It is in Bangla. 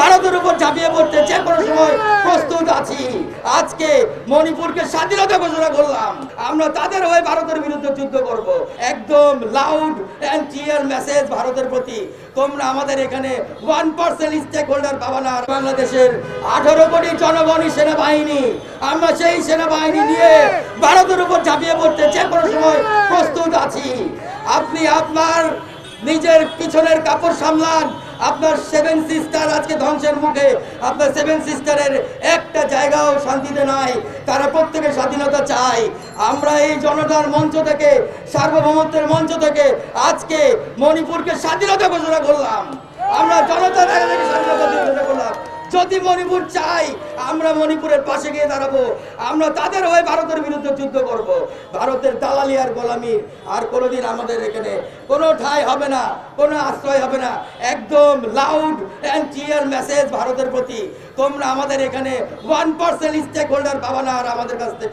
ভারতের উপর ঝাঁপিয়ে পড়তে যে কোনো সময় প্রস্তুত আছি। আজকে মণিপুরকে স্বাধীনতা ঘোষণা করলাম। আমরা তাদের হয়ে ভারতের বিরুদ্ধে যুদ্ধ করব। একদম লাউড অ্যান্ড ক্লিয়ার মেসেজ ভারতের প্রতি। তোমরা আমাদের এখানে ওয়ান পার্সেন্ট স্টেক হোল্ডার পাবা না। বাংলাদেশের আঠারো কোটি জনগণই সেনাবাহিনী। আমরা সেই সেনাবাহিনী নিয়ে ভারতের উপর ঝাঁপিয়ে পড়তে যে কোনো সময় প্রস্তুত আছি। আপনি আপনার নিজের পিছনের কাপড় সামলান। আপনার সেভেন সিস্টার আজকে ধ্বংসের মুখে। আপনার সেভেন সিস্টারের একটা জায়গাও শান্তিতে নাই। তারা প্রত্যেকে স্বাধীনতা চায়। আমরা এই জনতার মঞ্চ থেকে, সার্বভৌমত্বের মঞ্চ থেকে আজকে মণিপুরকে স্বাধীনতা ঘোষণা করলাম। আমরা জনতার যদি মণিপুর চাই, আমরা মণিপুরের পাশে গিয়ে দাঁড়াবো। আমরা তাদের হয়ে ভারতের বিরুদ্ধে যুদ্ধ করব। ভারতের দালালি আর গোলামি আর কোনোদিন আমাদের এখানে কোনো ঠাই হবে না, কোনো আশ্রয় হবে না। একদম লাউড অ্যান্ড ক্লিয়ার মেসেজ ভারতের প্রতি। তোমরা আমাদের এখানে ওয়ান পার্সেন্ট স্টেক হোল্ডার পাবা না আর আমাদের কাছ থেকে।